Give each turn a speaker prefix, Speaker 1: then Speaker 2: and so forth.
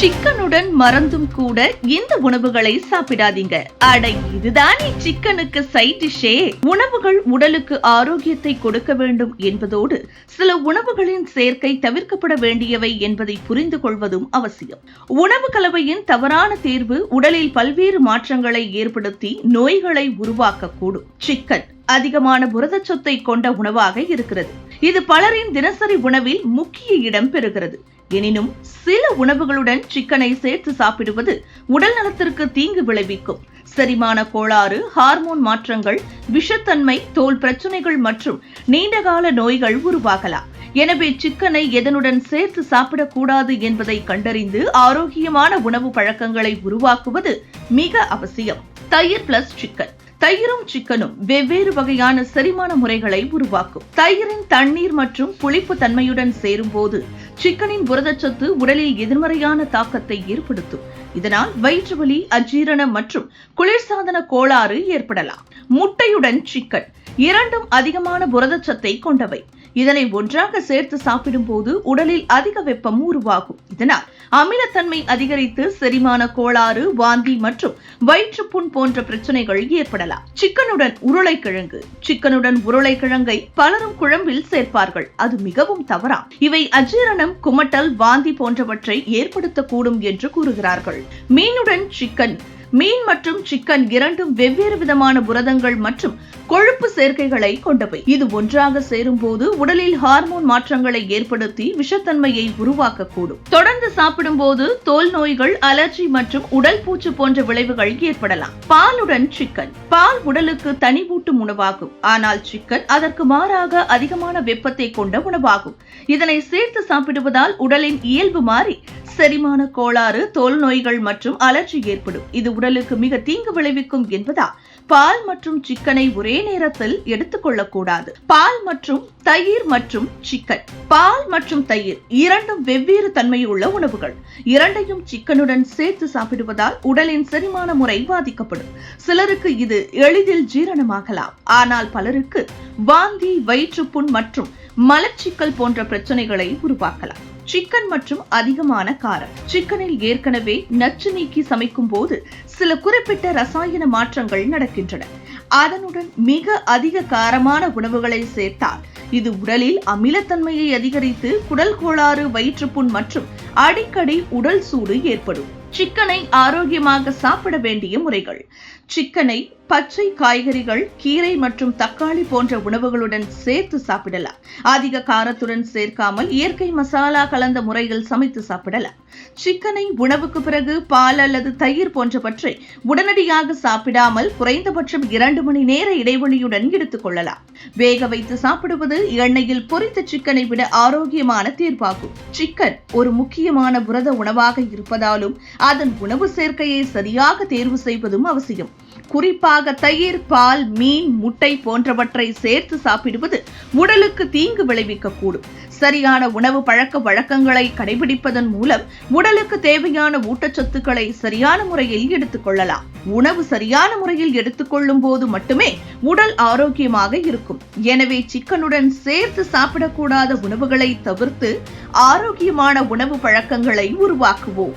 Speaker 1: சிக்கனுடன் மறந்தும் கூட இந்த உணவுகளை சாப்பிடாதீங்க. அடை இதுதானே சிக்கனுக்கு சைட் டிஷ்ஷே உணவுகள் உடலுக்கு ஆரோக்கியத்தை கொடுக்க வேண்டும் என்பதோடு சில உணவுகளின் சேர்க்கை தவிர்க்கப்பட வேண்டியவை என்பதை புரிந்து கொள்வதும் அவசியம். உணவு கலவையின் தவறான தேர்வு உடலில் பல்வேறு மாற்றங்களை ஏற்படுத்தி நோய்களை உருவாக்கக்கூடும். சிக்கன் அதிகமான புரதச்சத்தை கொண்ட உணவாக இருக்கிறது. இது பலரின் தினசரி உணவில் முக்கிய இடம் பெறுகிறது. எனினும் சில உணவுகளுடன் சிக்கனை சேர்த்து சாப்பிடுவது உடல் நலத்திற்கு தீங்கு விளைவிக்கும். செரிமான கோளாறு ஹார்மோன் மாற்றங்கள் விஷத்தன்மை தோல் பிரச்சனைகள் மற்றும் நீண்டகால நோய்கள் உருவாகலாம். எனவே சிக்கனை எதனுடன் சேர்த்து சாப்பிடக்கூடாது என்பதை கண்டறிந்து ஆரோக்கியமான உணவு பழக்கங்களை உருவாக்குவது மிக அவசியம். தயிர் பிளஸ் சிக்கன் தயிரும் சிக்கனும் வெவ்வேறு வகையான செரிமான முறைகளை உருவாக்கும். தயிரின் தண்ணீர் மற்றும் புளிப்பு தன்மையுடன் சேரும்போது சிக்கனின் புரதச்சத்து உடலில் எதிர்மறையான தாக்கத்தை ஏற்படுத்தும். இதனால் வயிற்று வலி அஜீரணம் மற்றும் குளிர்சாதன கோளாறு ஏற்படலாம். முட்டையுடன் சிக்கன் இரண்டும் அதிகமான புரதச்சத்தை கொண்டவை. இதனை ஒன்றாக சேர்த்து சாப்பிடும்போது உடலில் அதிக வெப்பம் உருவாகும். இதனால் அமிலத்தன்மை அதிகரித்து செரிமான கோளாறு வாந்தி மற்றும் வயிற்றுப்புண் போன்ற பிரச்சனைகள் ஏற்படலாம். சிக்கனுடன் உருளைக்கிழங்கு. சிக்கனுடன் உருளைக்கிழங்கை பலரும் குழம்பில் சேர்ப்பார்கள். அது மிகவும் தவறாம். இவை அஜீரணம் குமட்டல் வாந்தி போன்றவற்றை ஏற்படுத்தக்கூடும் என்று கூறுகிறார்கள். மீனுடன் சிக்கன் மீன் மற்றும் சிக்கன் இரண்டும் வெவ்வேறு விதமான புரதங்கள் மற்றும் கொழுப்பு சேர்க்கைகளை கொண்டவை இது ஒன்றாக சேரும்போது உடலில் ஹார்மோன் மாற்றங்களை ஏற்படுத்தி விஷத்தன்மையை உருவாக்கக்கூடும். தொடர்ந்து சாப்பிடும்போது தோல் நோய்கள் அலர்ஜி மற்றும் உடல் பூச்சு போன்ற விளைவுகள் ஏற்படலாம். பாலுடன் சிக்கன் பால் உடலுக்கு தனிவூட்டும் உணவாகும். ஆனால் சிக்கன் அதற்கு மாறாக அதிகமான வெப்பத்தை கொண்ட உணவாகும். இதனை சேர்த்து சாப்பிடுவதால் உடலின் இயல்பு மாறி செரிமான கோளாறு தோல் நோய்கள் மற்றும் அலர்ஜி ஏற்படும். இது உடலுக்கு மிக தீங்கு விளைவிக்கும் என்பதால் பால் மற்றும் சிக்கனை ஒரே நேரத்தில் எடுத்துக்கொள்ளக்கூடாது பால் மற்றும் தயிர் மற்றும் சிக்கன். பால் மற்றும் தயிர் இரண்டும் வெவ்வேறு தன்மையுள்ள உணவுகள். இரண்டையும் சிக்கனுடன் சேர்த்து சாப்பிடுவதால் உடலின் செரிமான முறை பாதிக்கப்படும். சிலருக்கு இது எளிதில் ஜீரணமாகலாம். ஆனால் பலருக்கு வாந்தி வயிற்றுப்புண் மற்றும் மலச்சிக்கல் போன்ற பிரச்சனைகளை உருவாக்கலாம். சிக்கன் மற்றும் அதிகமான காரம். சிக்கனில் ஏற்கனவே நச்சு நீக்கி சமைக்கும் போது சில குறிப்பிட்ட ரசாயன மாற்றங்கள் நடக்கின்றன. அதனுடன் மிக அதிக காரமான உணவுகளை சேர்த்தால் இது உடலில் அமிலத்தன்மையை அதிகரித்து குடல் கோளாறு வயிற்றுப்புண் மற்றும் அடிக்கடி உடல் சூடு ஏற்படும். சிக்கனை ஆரோக்கியமாக சாப்பிட வேண்டிய முறைகள். சிக்கனை பச்சை காய்கறிகள் கீரை மற்றும் தக்காளி போன்ற உணவுகளுடன் சேர்த்து சாப்பிடலாம். அதிக காரத்துடன் சேர்க்காமல் இயற்கை மசாலா கலந்த முறையில் சமைத்து சாப்பிடலாம். சிக்கனை உணவுக்கு பிறகு பால் அல்லது தயிர் போன்றவற்றை உடனடியாக சாப்பிடாமல் குறைந்தபட்சம் இரண்டு மணி நேர இடைவெளியுடன் எடுத்துக் கொள்ளலாம். வேக வைத்து சாப்பிடுவது எண்ணெயில் பொரித்த சிக்கனை விட ஆரோக்கியமான தீர்ப்பாகும். சிக்கன் ஒரு முக்கியமான புரத உணவாக இருப்பதாலும் அதன் உணவு சேர்க்கையை சரியாக தேர்வு செய்வதும் அவசியம். குறிப்பாக தயிர் பால் மீன் முட்டை போன்றவற்றை சேர்த்து சாப்பிடுவது உடலுக்கு தீங்கு விளைவிக்கக்கூடும். சரியான உணவு பழக்க வழக்கங்களை கடைபிடிப்பதன் மூலம் உடலுக்கு தேவையான ஊட்டச்சத்துக்களை சரியான முறையில் எடுத்துக்கொள்ளலாம் உணவு சரியான முறையில் எடுத்துக்கொள்ளும் போது மட்டுமே உடல் ஆரோக்கியமாக இருக்கும். எனவே சிக்கனுடன் சேர்த்து சாப்பிடக்கூடாத உணவுகளை தவிர்த்து ஆரோக்கியமான உணவு பழக்கங்களை உருவாக்குவோம்.